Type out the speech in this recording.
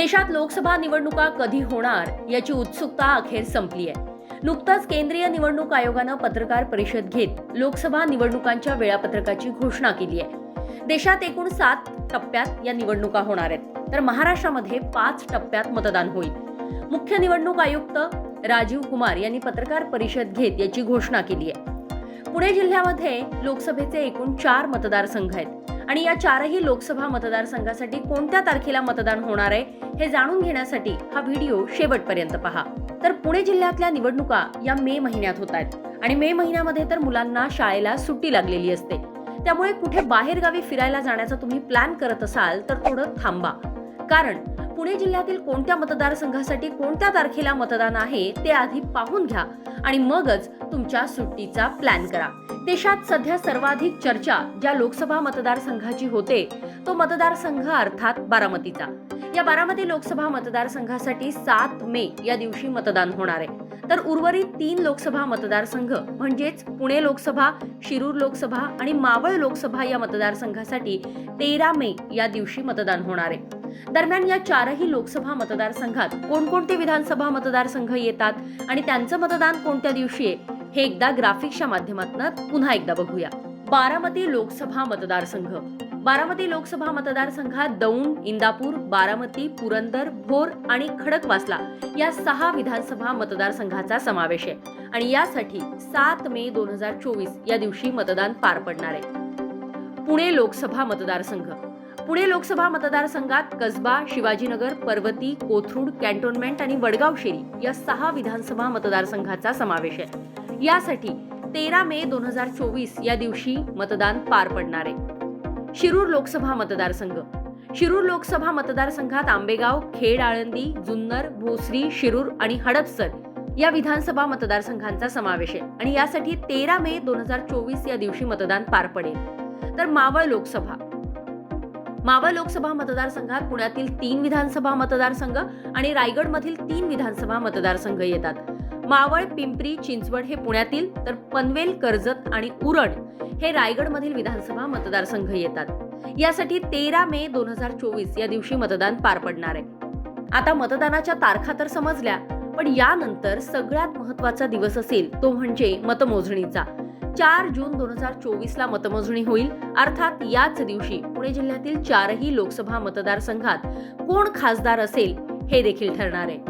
देशात लोकसभा निवडणुका कधी होणार याची उत्सुकता अखेर संपली आहे. नुकताच केंद्रीय निवडणूक आयोगानं पत्रकार परिषद घेत लोकसभा निवडणुकांच्या वेळापत्रकाची घोषणा केली आहे. देशात एकूण सात टप्प्यात या निवडणुका होणार आहेत. तर महाराष्ट्रामध्ये पाच टप्प्यात मतदान होईल. मुख्य निवडणूक आयुक्त राजीव कुमार यांनी पत्रकार परिषद घेत याची घोषणा केली आहे. पुणे जिल्ह्यामध्ये लोकसभेचे एकूण चार मतदारसंघ आहेत. आणि या चारही लोकसभा मतदारसंघासाठी कोणत्या तारखेला मतदान होणार आहे हे जाणून घेण्यासाठी हा व्हिडिओ शेवटपर्यंत पहा. तर पुणे जिल्ह्यातल्या निवडणुका या मे महिन्यात होत आहेत आणि मे महिन्यामध्ये तर मुलांना शाळेला सुट्टी लागलेली असते. त्यामुळे कुठे बाहेरगावी फिरायला जाण्याचा तुम्ही प्लॅन करत असाल तर थोडं थांबा. कारण पुणे जिल्ह्यातील कोणत्या मतदारसंघासाठी कोणत्या तारखेला मतदान आहे ते आधी पाहून घ्या आणि मगच तुमच्या सुट्टीचा प्लॅन करा. देशात सध्या सर्वाधिक चर्चा ज्या लोकसभा मतदारसंघाची होते तो मतदारसंघ अर्थात बारामतीचा. या बारामती लोकसभा मतदारसंघासाठी सात मे या दिवशी मतदान होणार आहे. तर उर्वरित तीन लोकसभा मतदारसंघ म्हणजेच पुणे लोकसभा शिरूर लोकसभा आणि मावळ लोकसभा या मतदारसंघासाठी तेरा मे या दिवशी मतदान होणार आहे. दरम्यान या चारही लोकसभा मतदारसंघात कोणकोणते विधानसभा मतदारसंघ येतात आणि त्यांचं मतदान कोणत्या दिवशी आहे? हे एकदा ग्राफिक्सच्या माध्यमातून पुन्हा एकदा बघूया. बारामती लोकसभा मतदारसंघ. बारामती लोकसभा मतदारसंघात दौंड इंदापूर बारामती पुरंदर भोर आणि खडकवासला या सहा विधानसभा मतदारसंघाचा समावेश आहे. आणि यासाठी सात मे दोन हजार चोवीस या दिवशी मतदान पार पडणार आहे. पुणे लोकसभा मतदारसंघ. पुणे लोकसभा मतदारसंघात कसबा शिवाजीनगर पर्वती कोथरूड कॅन्टोन्मेंट आणि वडगाव शेरी या सहा विधानसभा मतदारसंघाचा समावेश आहे. यासाठी तेरा मे दोन हजार चोवीस या दिवशी मतदान पार पडणार आहे. शिरूर लोकसभा मतदारसंघ. शिरूर लोकसभा मतदारसंघात आंबेगाव खेड आळंदी जुन्नर भोसरी शिरूर आणि हडपसर या विधानसभा मतदारसंघांचा समावेश आहे आणि यासाठी तेरा मे दोन हजार चोवीस या दिवशी मतदान पार पडेल. तर मावळ लोकसभा. मावळ लोकसभा मतदारसंघात पुण्यातील तीन विधानसभा मतदारसंघ आणि रायगडमधील तीन विधानसभा मतदारसंघ येतात. मावळ पिंपरी चिंचवड हे पुण्यातील तर पनवेल कर्जत आणि उरण हे रायगडमधील विधानसभा मतदारसंघ येतात. यासाठी तेरा मे दोन हजार चोवीस या दिवशी मतदान पार पडणार आहे. आता मतदानाच्या तारखा तर समजल्या पण यानंतर सगळ्यात महत्त्वाचा दिवस असेल तो म्हणजे मतमोजणीचा. चार जून दोन हजार चोवीस ला मतमोजणी होईल अर्थात याच दिवशी पुणे जिल्ह्यातील चारही लोकसभा मतदारसंघात कोण खासदार असेल हे देखील ठरणार आहे.